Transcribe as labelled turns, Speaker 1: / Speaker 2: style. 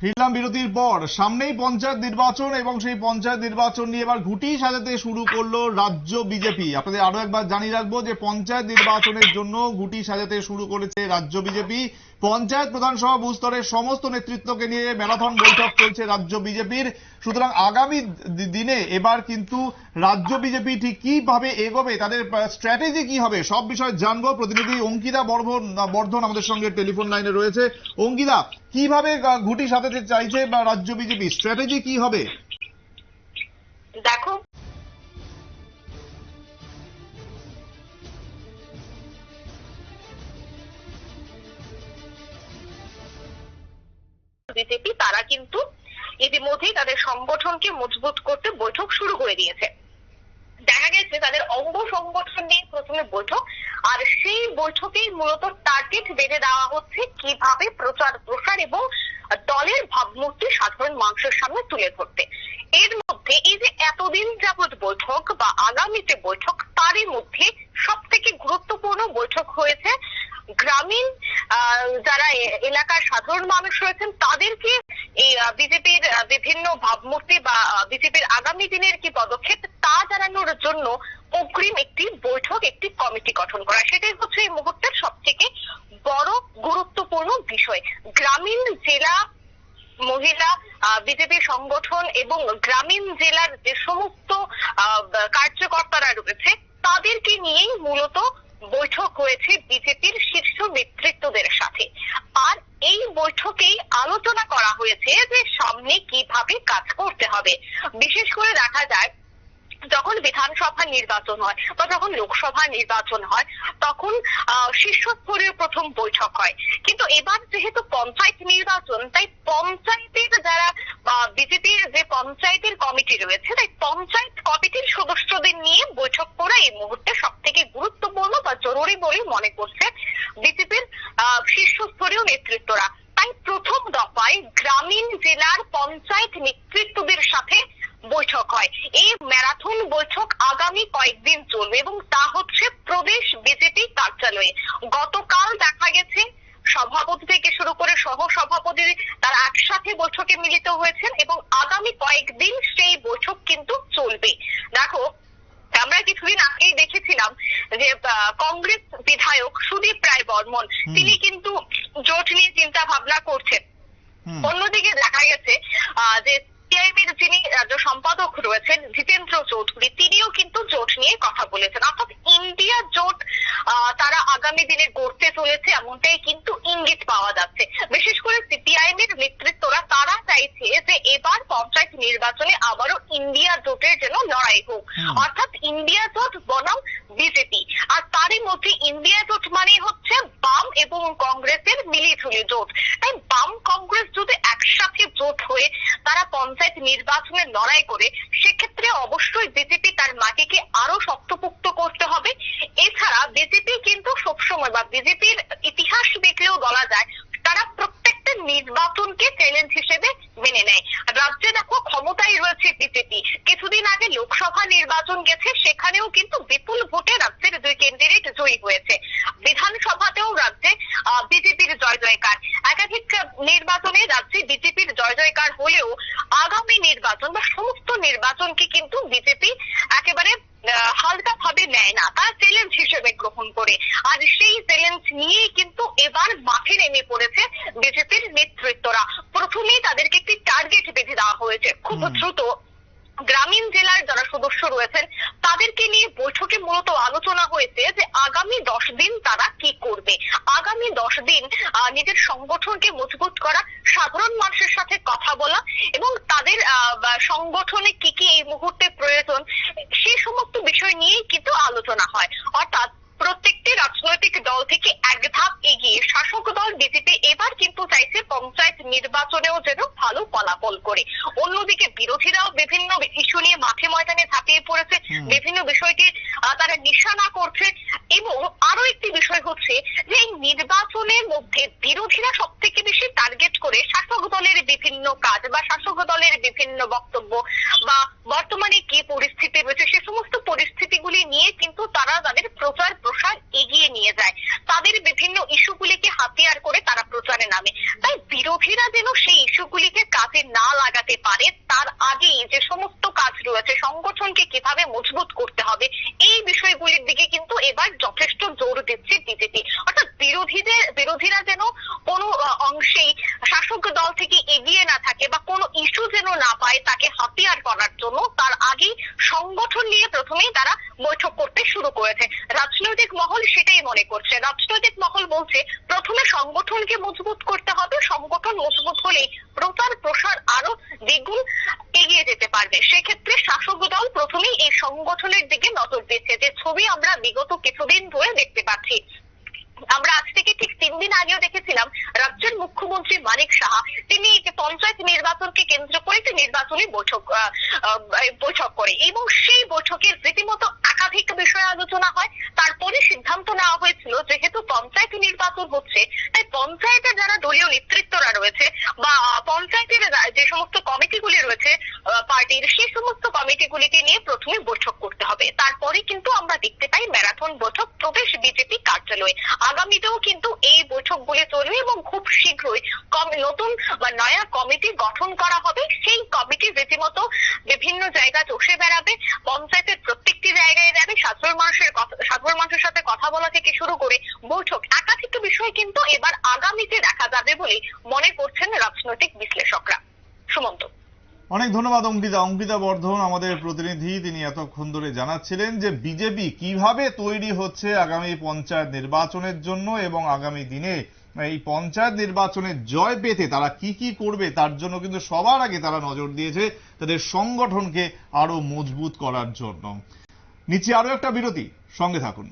Speaker 1: ফিরলাম বিরতির পর। সামনেই পঞ্চায়েত নির্বাচন এবং সেই পঞ্চায়েত নির্বাচন নিয়ে এবার ঘুটি সাজাতে শুরু করল রাজ্য বিজেপি। আপনাদের আরও একবার জানিয়ে রাখব যে পঞ্চায়েত নির্বাচনের জন্য ঘুটি সাজাতে শুরু করেছে রাজ্য বিজেপি। পঞ্চায়েত প্রধান সহ সমস্ত নেতৃত্বকে নিয়ে ম্যারাথন বৈঠক চলছে রাজ্য বিজেপির। সুতরাং আগামী দিনে এবার কিন্তু রাজ্য বিজেপি ঠিক কীভাবে এগোবে, তাদের স্ট্র্যাটেজি কি হবে, সব বিষয়ে জানব। প্রতিনিধি অঙ্কিতা বর্ধন বর্ধন আমাদের সঙ্গে টেলিফোন লাইনে রয়েছে। অঙ্কিতা, কীভাবে ঘুটি সাজাতে চাইছে বা রাজ্য বিজেপি স্ট্র্যাটেজি কি হবে?
Speaker 2: দেখো বিজেপি তারা কিন্তু ইতিমধ্যেই তাদের সংগঠনকে মজবুত করতে বৈঠক শুরু করে দিয়েছে। দেখা গেছে তাদের অঙ্গ সংগঠন নিয়ে প্রথমে বৈঠক, আর সেই বৈঠকেই মূলত টার্গেট বেঁধে দেওয়া হচ্ছে কীভাবে প্রচার প্রসার এবং দলের ভাবমূর্তি সাধারণ মানুষের সামনে তুলে ধরতে। এর মধ্যে এই যে এতদিন যাবৎ বৈঠক বা আগামীতে বৈঠক, তারই মধ্যে সব থেকে গুরুত্বপূর্ণ বৈঠক হয়েছে গ্রামীণ যারা এলাকার সাধারণ মানুষ রয়েছেন, তাদেরকে এই বিজেপির বিভিন্ন ভাবমূর্তি বা বিজেপির আগামী দিনের কি পদক্ষেপ তা জানানোর জন্য অগ্রিম একটি বৈঠক, একটি কমিটি গঠন করা। সেটাই হচ্ছে এই মুহূর্তের সব থেকে বড় গুরুত্বপূর্ণ বিষয়। গ্রামীণ জেলা মহিলা বিজেপি সংগঠন এবং গ্রামীণ জেলার যে সমস্ত কার্যকর্তারা রয়েছে, তাদেরকে নিয়েই মূলত বৈঠক হয়েছে বিজেপির শীর্ষ নেতৃত্বদের সাথে। আর এই বৈঠকেই আলোচনা করা হয়েছে যে সামনে কীভাবে কাজ করতে হবে। বিশেষ করে দেখা যায় যখন বিধানসভা নির্বাচন হয় বা যখন লোকসভা নির্বাচন হয় তখন আহ, শীর্ষস্তরীয় প্রথম বৈঠক হয়। কিন্তু এবার যেহেতু পঞ্চায়েত নির্বাচন তাই বিজেপির যে পঞ্চায়েতের কমিটি রয়েছে, তাই পঞ্চায়েত কমিটির সদস্যদের নিয়ে বৈঠক করা এই মুহূর্তে সব থেকে গুরুত্বপূর্ণ বা জরুরি বলে মনে করছে বিজেপির শীর্ষস্তরীয় নেতৃত্বরা। তাই প্রথম দফায় গ্রামীণ জেলার পঞ্চায়েত নেতৃত্বদের সাথে বৈঠক হয়। এই ম্যারাথন বৈঠক আগামী কয়েকদিন চলবে এবং তা হচ্ছে প্রদেশ বিজেপি কার্যালয়ে গতকাল দেখা গেছে সভাপতি থেকে শুরু করে সহ সভাপতি তারা একসাথে বৈঠকে মিলিত হয়েছেন এবং আগামী কয়েকদিন সেই বৈঠক কিন্তু চলবে দেখো আমরা কিছুদিন আগেই দেখেছিলাম যে আহ, কংগ্রেস বিধায়ক সুদীপ রায় বর্মন তিনি কিন্তু জোট নিয়ে চিন্তা ভাবনা করছেন অন্যদিকে দেখা গেছে আহ, যে এর যিনি রাজ্য সম্পাদক রয়েছেন জিতেন্দ্র চৌধুরী তিনিও কিন্তু জোট নিয়ে কথা বলেছেন। অর্থাৎ ইন্ডিয়া জোট তারা আগামী দিনে গড়তে চলেছে এমনটাই কিন্তু ইঙ্গিত পাওয়া যাচ্ছে। বিশেষ করে সিপিআইএম এর নেতৃত্বরা তারা চাইছে যে এবার পঞ্চায়েত নির্বাচনে আবারও ইন্ডিয়া জোটের যেন লড়াই হোক। অর্থাৎ ইন্ডিয়া জোট বনাম বিজেপি। আর তারই মধ্যে ইন্ডিয়া জোট মানে হচ্ছে বাম এবং কংগ্রেসের মিলিঝুলি জোট। তাই বাম কংগ্রেস যদি একসাথে জোট হয়ে তারা পঞ্চায়েত নির্বাচনে লড়াই করে, সেক্ষেত্রে অবশ্যই বিজেপি তার মাটিকে আরও শক্তপোক্ত করতে হবে? এছাড়া বিজেপি কিন্তু সবসময় বা বিজেপির ইতিহাস দেখলেও বলা যায়, তারা প্রত্যেকটা নির্বাচনকে চ্যালেঞ্জ হিসেবে মেনে নেয়। রাজ্যে দেখো ক্ষমতায় রয়েছে বিজেপি কিছুদিন আগে লোকসভা নির্বাচন গেছে, সেখানেও কিন্তু বিপুল ভোটে রাজ্যের দুই ক্যান্ডিডেট জয়ী হয়েছে। বিধানসভাতেও রাজ্যে বিজেপির জয় জয়কার একাধিক নির্বাচনে রাজ্যে বিজেপির জয় জয়কার হলেও আগামী নির্বাচন বা সমস্ত নির্বাচনকে কিন্তু বিজেপি একেবারে হালকা ভাবে নেয় না। তার চ্যালেঞ্জ হিসেবে গ্রহণ করে। আর সেই চ্যালেঞ্জ নিয়েই কিন্তু এবার মাঠে নেমে পড়েছে বিজেপির নেতৃত্বরা। প্রথমেই তাদেরকে একটি টার্গেট বেঁধে দেওয়া হয়েছে। খুব দ্রুত গ্রামীণ জেলার যারা সদস্য রয়েছেন তাদেরকে নিয়ে বৈঠকে মূলত আলোচনা হয়েছে যে আগামী দশ দিন তারা কি করবে আগামী দশ দিন আহ, নিজের সংগঠনকে মজবুত করা সাধারণ মানুষের সাথে কথা বলা এবং তাদের আহ, বা সংগঠনে কি কি এই মুহূর্তে প্রয়োজন সেই সমস্ত বিষয় নিয়েই কিন্তু আলোচনা হয়। অর্থাৎ প্রত্যেকটি রাজনৈতিক দল থেকে এক ধাপ এগিয়ে শাসক দল বিজেপি এবার কিন্তু চাইছে পঞ্চায়েত নির্বাচনেও যেন ভালো ফলাফল করে। অন্যদিকে বিরোধীরাও বিভিন্ন ইস্যু নিয়ে মাঠে ময়দানে ঝাঁপিয়ে পড়েছে। বিভিন্ন বিষয়কে তারা নিশানা করছে। এবং আরও একটি বিষয় হচ্ছে যে এই নির্বাচনের মধ্যে বিরোধীরা সব থেকে বেশি টার্গেট করে শাসক দলের বিভিন্ন কাজ বা শাসক দলের বিভিন্ন বক্তব্য বা বর্তমানে কি পরিস্থিতি রয়েছে, সে সমস্ত পরিস্থিতিগুলি নিয়ে কিন্তু তারা তাদের প্রচার প্রসার এগিয়ে নিয়ে যায়। তাদের বিভিন্ন ইস্যুগুলিকে হাতিয়ার করে তারা প্রচারে নামে। তাই বিরোধীরা যেন সেই ইস্যুগুলিকে কাজে না লাগাতে পারে, তার আগেই যে সমস্ত কাজ রয়েছে সংগঠনকে কীভাবে মজবুত করতে হবে, এই বিষয়গুলির দিকে কিন্তু এবার যথেষ্ট জোর দিচ্ছে বিজেপি। অর্থাৎ বিরোধীদের, বিরোধীরা যেন কোনো অংশেই শাসক দল থেকে এগিয়ে না থাকে বা কোনো ইস্যু যেন না পায় তাকে হাতিয়ার করার জন্য, তার আগেই সংগঠন নিয়ে প্রথমেই তারা বৈঠক করতে শুরু করেছে। রাজনৈতিক মহল সেটাই মনে করছে। রাজনৈতিক মহল বলছে প্রথমে সংগঠনকে মজবুত করতে হবে, সংগঠন মজবুত হলেই প্রচার, প্রসার আরও দ্বিগুণ এগিয়ে যেতে পারবে। সেক্ষেত্রে শাসক দল প্রথমেই এই সংগঠনের দিকে নজর দিচ্ছে যে ছবি আমরা বিগত কিছুদিন ধরে দেখতে পাচ্ছি, আমরা আজ থেকে ঠিক তিন দিন আগেও দেখেছিলাম রাজ্যের মুখ্যমন্ত্রী মানিক সাহা, তিনি পঞ্চায়েত নির্বাচনকে কেন্দ্র করে একটি নির্বাচনী বৈঠক বৈঠক করে। এবং সেই বৈঠকে রীতিমতো একাধিক বিষয়ে আলোচনা হয়। সিদ্ধান্ত নেওয়া হয়েছিল যেহেতু পঞ্চায়েত নির্বাচন হচ্ছে, তাই পঞ্চায়েতের যারা দলীয় নেতৃত্বরা রয়েছে বা পঞ্চায়েতের যে সমস্ত কমিটিগুলি রয়েছে পার্টির সেই সমস্ত কমিটিগুলিকে নিয়ে প্রথমে বৈঠক করতে হবে। তারপরে কিন্তু আমরা দেখতে পাই ম্যারাথন বৈঠক প্রদেশ বিজেপি কার্যালয়ে। আগামীতেও কিন্তু এই বৈঠকগুলি চলবে এবং খুব শীঘ্রই নতুন বা নয়া কমিটি গঠন করা হবে। সেই কমিটি রীতিমতো বিভিন্ন জায়গায় চষে বেড়াবে, পঞ্চায়েতের প্রত্যেকটি জায়গায় যাবে। সাধারণ মানুষের সাধারণ মানুষের সাথে কথা বলা থেকে শুরু করে বৈঠক। একাধিক বিষয় কিন্তু এবার আগামীতে দেখা যাবে বলে মনে করছেন রাজনৈতিক বিশ্লেষকরা। সুমন্ত।
Speaker 1: অনেক ধন্যবাদ, অঙ্কিতা। অঙ্কিতা বর্ধন, আমাদের প্রতিনিধি, তিনি এতক্ষণ ধরে জানাচ্ছিলেন যে বিজেপি কীভাবে তৈরি হচ্ছে আগামী পঞ্চায়েত নির্বাচনের জন্য এবং আগামী দিনে এই পঞ্চায়েত নির্বাচনে জয় পেতে তারা কি কি করবে তার জন্য কিন্তু সবার আগে তারা নজর দিয়েছে তাদের সংগঠনকে আরও মজবুত করার জন্য। নিচে আরও একটা বিরতি, সঙ্গে থাকুন।